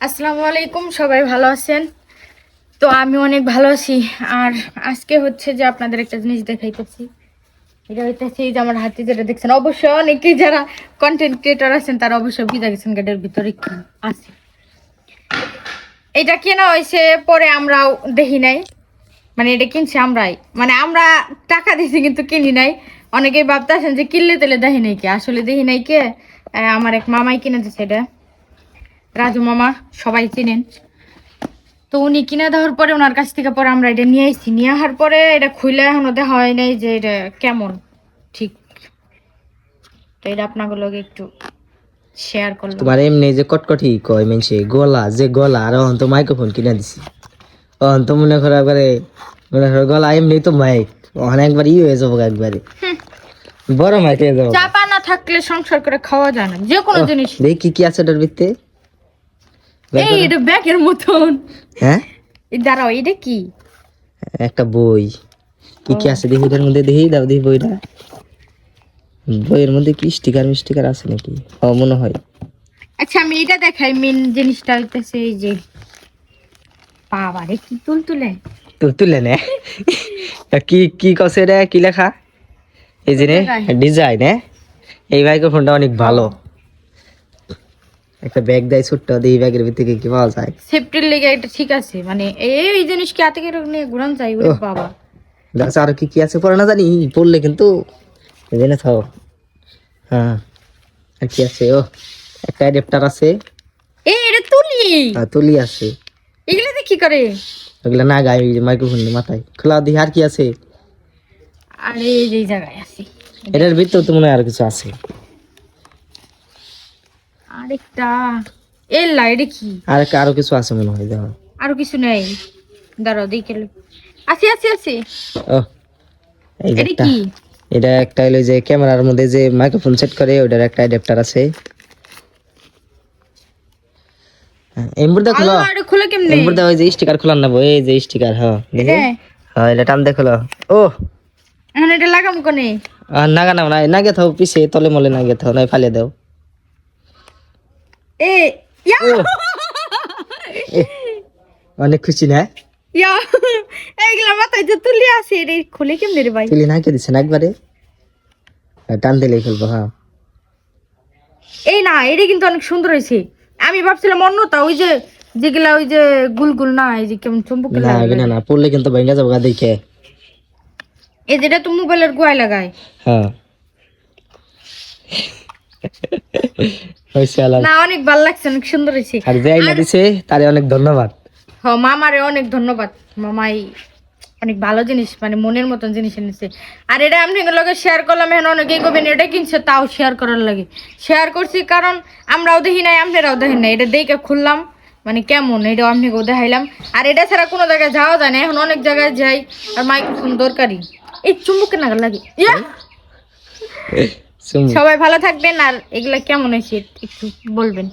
আসসালামু আলাইকুম, সবাই ভালো আছেন? তো আমি অনেক ভালো আছি। আর আজকে হচ্ছে যে আপনাদের একটা জিনিস দেখাইতেছি এটা হইতেছে এই যে আমার হাতে যেটা দেখছেন, অবশ্যই অনেকেই যারা কন্টেন্ট ক্রিয়েটর আছেন, তারা অবশ্যই বুঝে গেছেন গেটের ভিতরে কি আছে। এটা কেনা হয়েছে পরে আমরাও দেখি নাই। মানে এটা কিনছি আমরাই। মানে আমরা টাকা দিছি কিন্তু কিনি নাই। অনেকেই ভাবতেছেন যে কিনলে তেলে দেখি নাই কে? আসলে দেখি নাই কে? আমার এক মামাই কিনে দিচ্ছে এটা। রাজু মামা সবাই চিনেন। তো উনি কিনে দেওয়ার পরে ওনার কাছ থেকে পরে আমরা এটা নিয়ে এসেছি নিয়ে আসার পরে এটা খুলে এখনও দেখা হয় নাই যে এটা কেমন ঠিক। তো এটা আপনাগুলো একটু শেয়ার করলাম। তোমার এমনি যে কটকটি কয় মেনছে গলা যে গলা আর অহন তো মাইক্রোফোন কিনে দিছি। অহন তো মনে করো একবারে মনে করো গলা এমনি তো মাইক অহন একবার ই হয়ে যাব একবারে। বড় মাইক হয়ে যাব। চাপা না থাকলে সংসার করে খাওয়া যায় না যে কোনো জিনিস। দেখি কি কি আছে এটার ভিতরে এই এটা ব্যাগের মতন। হ্যাঁ? এই দাঁড়াও এটা কি? একটা বই। কি কি আছে দেখি এটার মধ্যে দেখি দাও দেখি বইটা। বইয়ের মধ্যে কি স্টিকার মিস্টিকার আছে নাকি? ও মনে হয়। আচ্ছা আমি এটা দেখাই মেন জিনিসটা হইতেছে এই যে। বাবা রে কি নে। কি রে কি লেখা? এই যে ডিজাইন হ্যাঁ এই মাইক্রোফোনটা অনেক ভালো। একটা ব্যাগ দেয় ছোট্ট দিয়ে এই ব্যাগের ভিতরে কি পাওয়া যায়? সেফটির লেগে এটা ঠিক আছে। মানে এই জিনিস কি হাতে করে নিয়ে ঘুরান চাই ওরে বাবা। দেখছ আরও কি কি আছে? পরে না জানি পড়লে কিন্তু জেনে থাও। হ্যাঁ আর কি আছে? ও একটা অ্যাডাপ্টার আছে। এই এটা তুলি। আর তুলি আছে। এগুলোতে কি করে? ওগুলা না গায়ে মাইক্রোফোন মাথায়। খোলা দিয়ে আর কি আছে? আরে এই জায়গায় আছে। এটার ভিতরে তো মনে হয় আর কিছু আছে। আরেকটা। কি আর কিছু আছে মনে হয় দেখো আরও কিছু নেই। দাঁড়াও দেখে। আছে আছে আছে। ও এটা কি? এটা একটা হলো যে ক্যামেরার মধ্যে যে মাইক্রোফোন সেট করে ওটার একটা অ্যাডাপ্টার আছে। খুলে। কেমনে? এমবুর দেখো এই যে স্টিকার খোলার নেব এই যে স্টিকার হ্যাঁ দেখি। হ্যাঁ হ্যাঁ এটা টান দেখো ও। এখন এটা লাগাম কোনে? আর নাগা নাও না নাগে থাও পিছে তলে মলে নাগে থাও নাই ফালে দাও। এ ইয়া! অনেক খুশি না? ইয়া! এইগুলা মাথায় যে তুলি আছে এটা খুলে কেমনে রে ভাই? তুলি নাকে দিছে না একবারে? টান দিলেই খুলবো হ্যাঁ। এই না এটা কিন্তু অনেক সুন্দর হয়েছে। আমি ভাবছিলাম অন্যটা ওই যে যেগুলা ওই যে গুলগুল না এই যে কেমন চুম্বক না না না পড়লে কিন্তু ভেঙে যাব গা দেখে। এই যেটা তো মোবাইলের গোয়ায় লাগায়। হ্যাঁ। আলাদা। না অনেক ভালো লাগছে অনেক সুন্দর হয়েছে। আর যে আইনা দিছে তারে অনেক ধন্যবাদ। হ মামারে অনেক ধন্যবাদ। মামাই অনেক ভালো জিনিস মানে মনের মতন জিনিস এনেছে। আর এটা আমি লগে শেয়ার করলাম এখন অনেকেই করবেন এটা কিনছে? তাও শেয়ার করার লাগে। শেয়ার করছি কারণ আমরাও দেখি নাই আপনারাও দেখেন না এটা দেখে খুললাম মানে কেমন এটা আপনাকেও দেখাইলাম। আর এটা ছাড়া কোনো জায়গায় যাওয়া যায় না এখন অনেক জায়গায় যাই আর মাইক্রোফোন দরকারি। এই চুম্বকের নাগাল লাগে। ইয়া। সবাই ভালো থাকবেন আর এগুলা কেমন হয়েছে একটু বলবেন।